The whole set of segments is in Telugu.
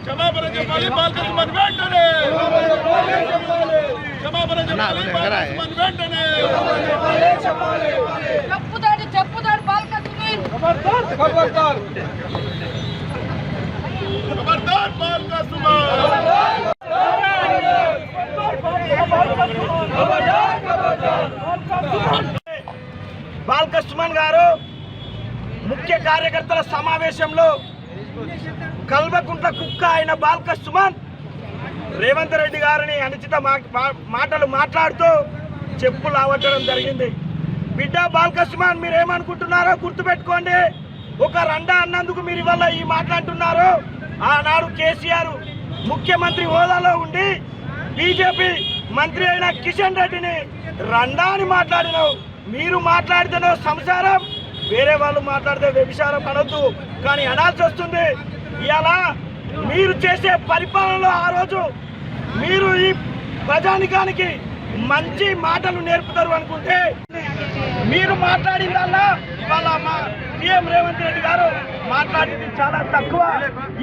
క్షమాపణ చెప్పాలి బాలకృష్ణ వెంటనే క్షమాపణ చెప్పాలి బాలకృష్ణ వెంటనే చెప్పుదాడు చెప్పుదాడు బాలకృష్ణ ఖబర్దార్ బాలకృష్ణ బాలకృష్ణన్ గారు ముఖ్య కార్యకర్తల సమావేశంలో కల్వకుంట కుక్క అయిన బాలకృష్ణన్ రేవంత్ రెడ్డి గారిని అనుచిత మా- మాటలు మాట్లాడుతూ చెప్పులు ఆవట్టడం జరిగింది. బిడ్డ బాలకృష్ణన్ మీరు ఏమనుకుంటున్నారో గుర్తుపెట్టుకోండి. ఒక రండా అన్నందుకు మీరు ఇవాళ ఈ మాట్లాడుతున్నారు ఆనాడు కేసీఆర్ ముఖ్యమంత్రి హోదాలో ఉండి బీజేపీ మంత్రి అయిన కిషన్ రెడ్డిని రండా అని మాట్లాడినావు మీరు మాట్లాడితేనో సంసారం. వేరే వాళ్ళు మాట్లాడితే వ్యభిచారం అనొద్దు కానీ అనాల్సి వస్తుంది. ఇలా మీరు చేసే పరిపాలనలో ఆ రోజు మీరు ఈ ప్రజానికానికి మంచి మాటలు నేర్పుతారు అనుకుంటే మీరు మాట్లాడిందల్లా వాళ్ళ సీఎం రేవంత్ రెడ్డి గారు మాట్లాడింది చాలా తక్కువ.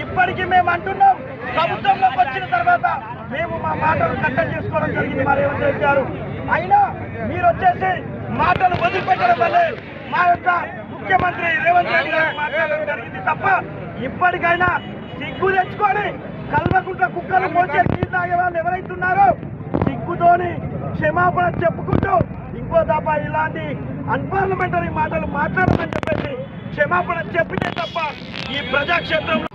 ఇప్పటికీ మేము అంటున్నాం. ప్రభుత్వంలోకి వచ్చిన తర్వాత మేము మా మాటలు కట్టం చేసుకోవడం జరిగింది మా రేవంత్ రెడ్డి గారు. అయినా మీరు వచ్చేసి మాటలు వదిలిపెట్టడం వల్లే మా యొక్క ముఖ్యమంత్రి రేవంత్ రెడ్డి గారు మాట్లాడడం జరిగింది తప్ప ఇప్పటికైనా సిగ్గు తెచ్చుకొని కల్వకుంట కుక్కలు మోసే నీళ్ళు తాగే వాళ్ళు ఎవరైతున్నారో సిగ్గుతోని క్షమాపణ చెప్పుకుంటూ ఇంకో తప్ప ఇలాంటి అన్పార్లమెంటరీ మాటలు మాట్లాడమని చెప్పేసి క్షమాపణ చెప్పితే తప్ప ఈ ప్రజాక్షేత్రంలో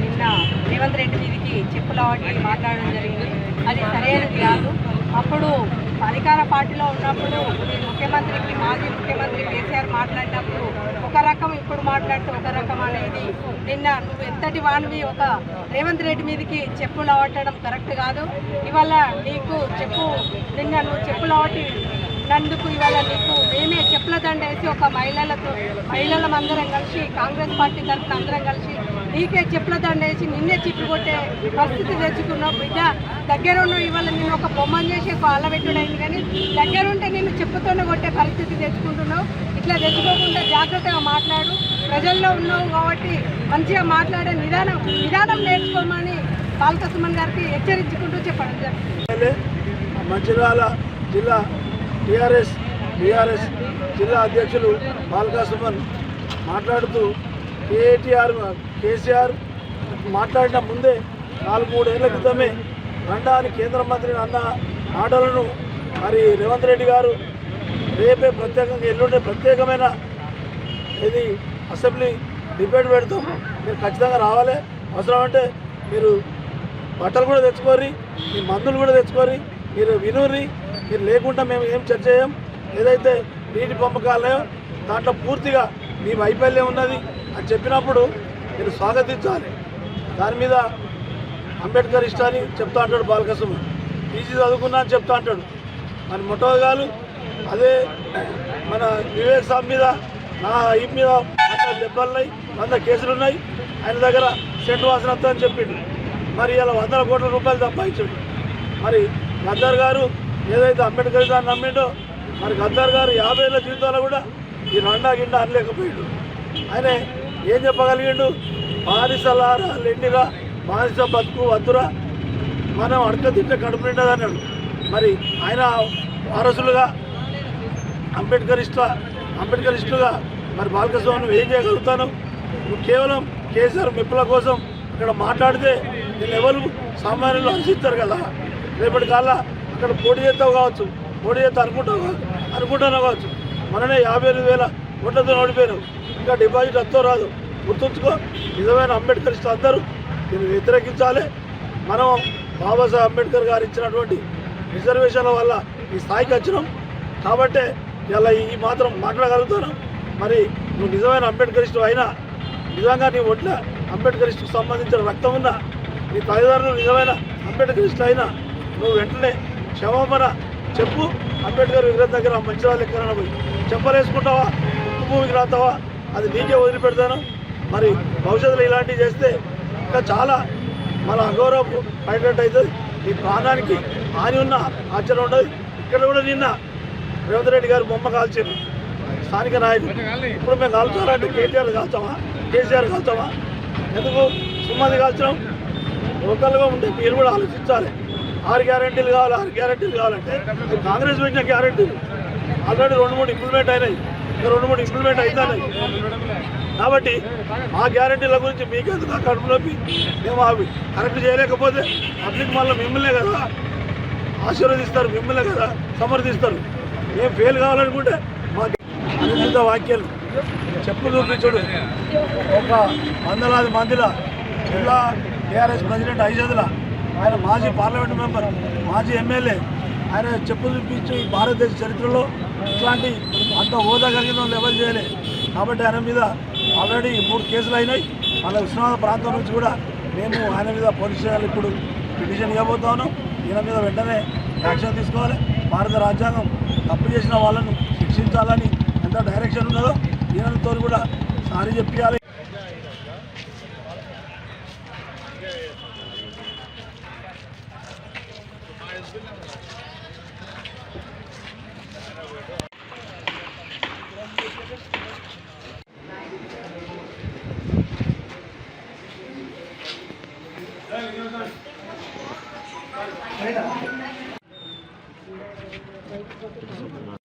నిన్న రేవంత్ రెడ్డి మీదకి చెప్పుల వాటి మాట్లాడడం జరిగింది. అది సరైనది కాదు. అప్పుడు అధికార పార్టీలో ఉన్నప్పుడు ముఖ్యమంత్రికి మాజీ ముఖ్యమంత్రి కేసీఆర్ మాట్లాడినప్పుడు ఒక రకం ఇప్పుడు మాట్లాడితే ఒక రకం అనేది నిన్న నువ్వు ఎంతటి వాణ్వి ఒక రేవంత్ రెడ్డి మీదకి చెప్పులు అవట్టడం కరెక్ట్ కాదు. ఇవాళ నీకు చెప్పు నిన్న నువ్వు చెప్పులు అవటి నందుకు ఇవాళ నీకు మేమే చెప్పుల దండ వేసి ఒక మహిళలతో మహిళలం అందరం కలిసి కాంగ్రెస్ పార్టీ తరఫున అందరం కలిసి నీకే చెప్పుల దండ వేసి నిన్నే చిట్టుకొట్టే కొట్టే పరిస్థితి తెచ్చుకున్నావు బిడ్డ దగ్గరున్న ఇవాళ నేను ఒక బొమ్మని చేసి ఒక అల్లబెట్టుడైంది కానీ దగ్గరుంటే నేను చెప్పుతోనే కొట్టే పరిస్థితి తెచ్చుకుంటున్నావు. ఇట్లా తెచ్చుకోకుండా జాగ్రత్తగా మాట్లాడు. ప్రజల్లో ఉన్నావు కాబట్టి మంచిగా మాట్లాడే నిదానం విధానం నేర్చుకోమని బాలకృష్ణన్ గారికి హెచ్చరించుకుంటూ చెప్పడం జరిగింది. మంచిర్యాల జిల్లా టీఆర్ఎస్ టీఆర్ఎస్ జిల్లా అధ్యక్షులు బాలకా సుమన్ మాట్లాడుతూ కేటీఆర్ కేసీఆర్ మాట్లాడిన ముందే నాలుగు మూడేళ్ళ క్రితమే రండా అని కేంద్ర మంత్రి అన్న మాటలను మరి రేవంత్ రెడ్డి గారు రేపే ప్రత్యేకంగా ఎల్లుండే ప్రత్యేకమైన ఇది అసెంబ్లీ డిబేట్ పెడతాం మీరు ఖచ్చితంగా రావాలి. అవసరం అంటే మీరు బట్టలు కూడా తెచ్చుకోరి మీ మందులు కూడా తెచ్చుకోరి మీరు వినురి మీరు లేకుండా మేము ఏం చర్చ చేయం? ఏదైతే నీటి పంపకాలయో దాంట్లో పూర్తిగా మీ వైఫల్యం ఉన్నది అని చెప్పినప్పుడు మీరు స్వాగతించాలి. దాని మీద అంబేద్కర్ ఇష్టాన్ని చెప్తా అంటాడు బాలకృష్ణ పీజీ చదువుకున్నా అని చెప్తా అంటాడు. మన మొట్టగాలు అదే మన వివేక్ సాబ్ మీద నా ఈ మీద వంద దెబ్బలు ఉన్నాయి వంద కేసులు ఉన్నాయి. ఆయన దగ్గర సెంటు వాసన అని చెప్పిండు. మరి ఇలా వందల కోట్ల రూపాయలు సంపాదించాడు. మరి గద్దర్ గారు ఏదైతే అంబేద్కర్ గారు నమ్మిండో మరి గద్దర్ గారు యాభై ఏళ్ళ జీవితంలో కూడా ఈ రండా గిండా అనలేకపోయాడు. ఆయన ఏం చెప్పగలిగిండు? బానిసలారా లెండిరా బానిస బతుకు వద్దురా మనం అడక తింటే కడుపు నిండదు అన్నాడు. మరి ఆయన వారసులుగా అంబేద్కర్ ఇష్ట అంబేద్కర్ ఇష్టగా మరి బాలకృష్ణ ఏం చేయగలుగుతాను? నువ్వు కేవలం కేసీఆర్ మెప్పుల కోసం ఇక్కడ మాట్లాడితే నేను ఎవరు సామాన్యులు హర్షిస్తారు కదా? రేపటి కాల అక్కడ పోటీ చేస్తావు కావచ్చు పోటీ చేస్తే అనుకుంటావు కావచ్చు అనుకుంటాను కావచ్చు. మననే యాభై ఎనిమిది వేల ఓట్లతో ఓడిపోయారు ఇంకా డిపాజిట్ వస్తో రాదు. గుర్తుంచుకో నిజమైన అంబేద్కర్ ఇష్టం అందరూ. దీన్ని వ్యతిరేకించాలి. మనం బాబాసాహెబ్ అంబేద్కర్ గారు ఇచ్చినటువంటి రిజర్వేషన్ల వల్ల ఈ స్థాయికి వచ్చినాం. కాబట్టే ఇలా ఈ మాత్రం మాట్లాడగలుగుతాను. మరి నువ్వు నిజమైన అంబేద్కరిస్ట్ అయినా నిజంగా నీ ఒట్ల అంబేద్కరిస్ట్కి సంబంధించిన రక్తం ఉన్నా నీ తల్లిదండ్రులు నిజమైన అంబేద్కరిస్ట్ అయినా నువ్వు వెంటనే క్షమాపణ చెప్పు. అంబేద్కర్ విగ్రహం దగ్గర మంచిరాలు ఎక్కడైనా పోయి. చెప్పలేసుకుంటావా ఉప్పు భూమికి రాతావా? అది నీకే వదిలిపెడతాను. మరి భవిష్యత్తులో ఇలాంటివి చేస్తే ఇంకా చాలా మన అగౌరవం పడేటట్టు అవుతుంది నీ ప్రాణానికి హాని ఉన్న ఆచరణ ఉండదు. ఇక్కడ కూడా నిన్న రేవంత్ రెడ్డి గారు బొమ్మ కాల్చారు స్థానిక నాయకులు. ఇప్పుడు మేము కాల్చాలంటే కేటీఆర్ కాల్చామా? కేసీఆర్ కాల్చామా? ఎందుకు? సుమ్మది కాల్చడం లోకల్గా ఉంటే మీరు కూడా ఆలోచించాలి. ఆరు గ్యారెంటీలు కావాలి ఆరు గ్యారెంటీలు కావాలంటే కాంగ్రెస్ పెట్టిన గ్యారెంటీలు ఆల్రెడీ రెండు మూడు ఇంప్లిమెంట్ అయినాయి. ఇంకా రెండు మూడు ఇంప్లిమెంట్ అవుతున్నాయి కాబట్టి ఆ గ్యారెంటీల గురించి మీకెందుకు ఆ కడుపులోకి? మేము అవి కరెక్ట్ చేయలేకపోతే పబ్లిక్ మళ్ళీ మిమ్మల్నే కదా ఆశీర్వదిస్తారు మిమ్మల్నే కదా సమర్థిస్తారు. ఏం ఫెయిల్ కావాలనుకుంటే మా అనుచిత వాక్యాలు చెప్పు చూపించుడు. ఒక వందలాది మందిల జిల్లా టీఆర్ఎస్ ప్రెసిడెంట్ ఐజదుల ఆయన మాజీ పార్లమెంట్ మెంబర్ మాజీ ఎమ్మెల్యే. ఆయన చెప్పు చూపించి భారతదేశ చరిత్రలో ఇట్లాంటి అంత హోదా కలిగిన లెవెల్ చేయలే. కాబట్టి ఆయన మీద ఆల్రెడీ మూడు కేసులు అయినాయి. మళ్ళీ ఉస్మానాబాద్ ప్రాంతం నుంచి కూడా మేము ఆయన మీద పోలీస్ స్టేషన్లు ఇప్పుడు పిటిషన్ ఇవ్వబోతా ఉన్నాం. ఈయన మీద వెంటనే యాక్షన్ తీసుకోవాలి. భారత రాజ్యాంగం తప్పు చేసిన వాళ్ళను శిక్షించాలని ఎంత డైరెక్షన్ ఉన్నదో ఈయనతో కూడా సారీ చెప్పాలి ありがとうご。